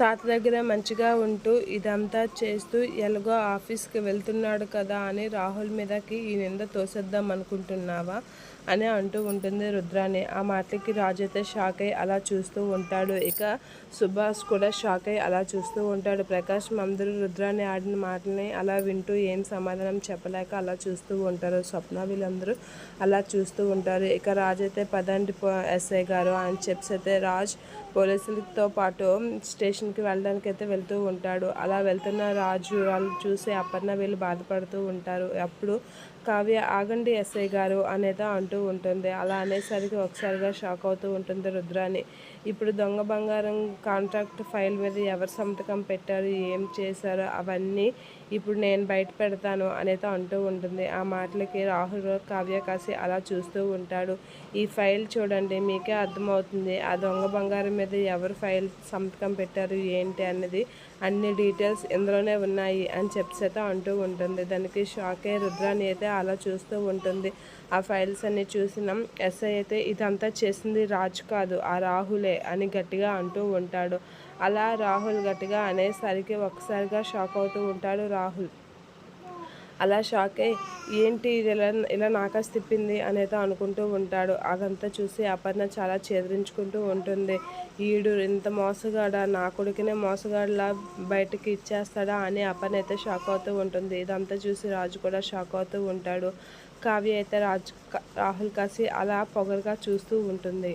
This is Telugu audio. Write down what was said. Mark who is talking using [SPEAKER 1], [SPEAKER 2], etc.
[SPEAKER 1] తాత దగ్గర మంచిగా ఉంటూ ఇదంతా చేస్తూ ఎలాగో ఆఫీస్కి వెళ్తున్నాడు కదా అని రాహుల్ మీదకి ఈ నింద తోసేద్దాం అనుకుంటున్నావా అని అంటూ ఉంటుంది రుద్రాని. ఆ మాటలకి రాజు అయితే షాక్ అయి అలా చూస్తూ ఉంటాడు. ఇక సుభాష్ కూడా షాక్ అయ్యి అలా చూస్తూ ఉంటాడు. ప్రకాష్ అందరూ రుద్రాని ఆడిన మాటల్ని అలా వింటూ ఏం సమాధానం చెప్పలేక అలా చూస్తూ ఉంటారు. స్వప్న వీళ్ళందరూ అలా చూస్తూ ఉంటారు. ఇక రాజు అయితే పదండి ఎస్ఐ గారు అని చెప్పి అయితే రాజ్ పోలీసులతో పాటు స్టేషన్ స్టేషన్కి వెళ్ళడానికి అయితే వెళ్తూ ఉంటాడు. అలా వెళ్తున్న రాజు వాళ్ళు చూసి అపర్ణ వీళ్ళు బాధపడుతూ ఉంటారు. అప్పుడు కావ్య ఆగండి ఎస్ఐ గారు అనేది అంటూ ఉంటుంది. అలా అనేసరికి ఒకసారిగా షాక్ అవుతూ ఉంటుంది రుద్రాని ఇప్పుడు దొంగ బంగారం కాంట్రాక్ట్ ఫైల్ మీద ఎవరు సంతకం పెట్టారు ఏం చేశారు అవన్నీ ఇప్పుడు నేను బయట పెడతాను అనేది అంటూ ఉంటుంది. ఆ మాటలకి రాహుల్ కావ్య కాసి అలా చూస్తూ ఉంటాడు. ఈ ఫైల్ చూడండి మీకే అర్థమవుతుంది. ఆ దొంగ బంగారం మీద ఎవరు ఫైల్ సంతకం పెట్టారు ఏంటి అన్నది అన్ని డీటెయిల్స్ ఇందులోనే ఉన్నాయి అని చెప్పేత అంటూ ఉంటుంది. దానికి షాక్ అయ్యే రుద్రాని అయితే అలా చూస్తూ ఉంటుంది. ఆ ఫైల్స్ అన్ని చూసినాం. ఎస్ఐ అయితే ఇదంతా చేసింది రాజు కాదు ఆ రాహులే అని గట్టిగా అంటూ ఉంటాడు. అలా రాహుల్ గట్టిగా అనేసరికి ఒకసారిగా షాక్ అవుతూ ఉంటాడు రాహుల్. అలా షాక్ అయ్యి ఏంటి ఇది ఇలా ఇలా నాకాసి తిప్పింది? అనేది అనుకుంటూ ఉంటాడు. అదంతా చూసి అపర్ణ చాలా చెదిరించుకుంటూ ఉంటుంది. ఈడు ఇంత మోసగాడా? నా కొడుకునే మోసగాడిలా బయటకి ఇచ్చేస్తాడా? అని అపర్ణ అయితే షాక్ అవుతూ ఉంటుంది. ఇదంతా చూసి రాజు కూడా షాక్ అవుతూ ఉంటాడు. కావ్య అయితే రాజు రాహుల్ కాసి అలా పొగరుగా చూస్తూ ఉంటుంది.